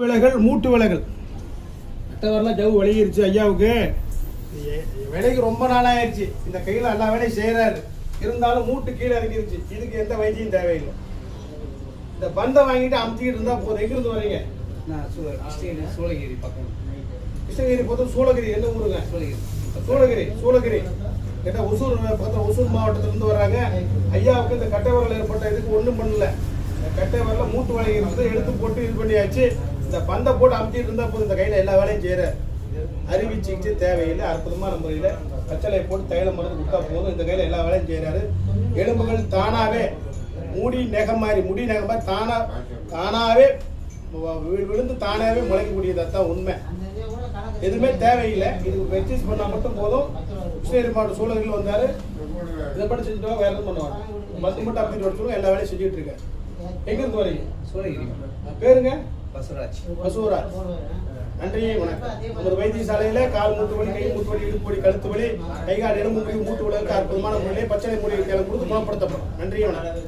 விலைகள் மூட்டு விலைகள் அட்டவரெலாம் ஜவு வலியிருச்சு ஐயாவுக்கு. வேலைக்கு ரொம்ப நாளாயிருச்சு. இந்த கையில் எல்லா வேலையும் செய்கிறாரு இருந்தாலும் மூட்டு கீழே இறங்கிருச்சு. இதுக்கு எந்த வைத்தியம் தேவையில்லை. இந்த பந்தை வாங்கிட்டு அமுத்திக்கிட்டு இருந்தா போதும். எங்கிருந்து வரீங்க? நான் சூளகிரி பக்கம். கிருஷ்ணகிரி பக்கத்து சூளகிரி. என்ன ஊருங்க? சூளகிரி. சூளகிரி சூளகிரி. என்ன ஒசூர் பக்கத்தில் ஒசூர் மாவட்டத்துல இருந்து வர்றாங்க ஐயாவுக்கு இந்த கட்டை விரல் ஏற்பட்ட இதுக்கு ஒன்றும் பண்ணல. இந்த கட்டை விரல மூட்டு இருக்குது எடுத்து போட்டு இது பண்ணியாச்சு. இந்த பந்தை போட்டு அமுத்திட்டு இருந்தா போதும். இந்த கையில எல்லா வேலையும் செய்யற அருவி சிகிச்சை தேவையில்லை. அற்புதமான முறையில் பச்சளையை போட்டு தைலம் மருந்து கொடுத்தா போதும். இந்த கையில எல்லா வேலையும் செய்யறாரு. எலும்புகள் தானாவே முடி நெகம் மாதிரி முடி நெகம் மாதிரி தானா தானாவே வி- விழுந்து தானாவே முளைக்கக்கூடியது. தான் உண்மை. எதுவுமே தேவையில்லை. இது வெர்ச்சேஸ் பண்ணா மட்டும் போதும். கிருஷ்ணகிரி மாவட்டம் சூழலில் வந்தாரு. இதை மட்டும் செஞ்சுட்டு வேற எதுவும் பண்ணுவாங்க? மருந்து மட்டும் அப்படி எல்லா வேலையும் செஞ்சுட்டு இருக்கேன் எங்க இருந்து வரீங்க? சூளகிரி பேருங்க? பசுராஜ் பசுவராஜ். நன்றி வணக்கம். ஒரு வைத்தியசாலையில கால் மூட்டு வலி கை மூட்டு வலி இடுப்பு வலி கழுத்து வலி கைகால் எலும்பு முடிவு மூட்டு வலிக்கு அற்புதமான முறையிலே பச்சளை முறையை கொடுத்து குணப்படுத்தப்படும். நன்றி வணக்கம்.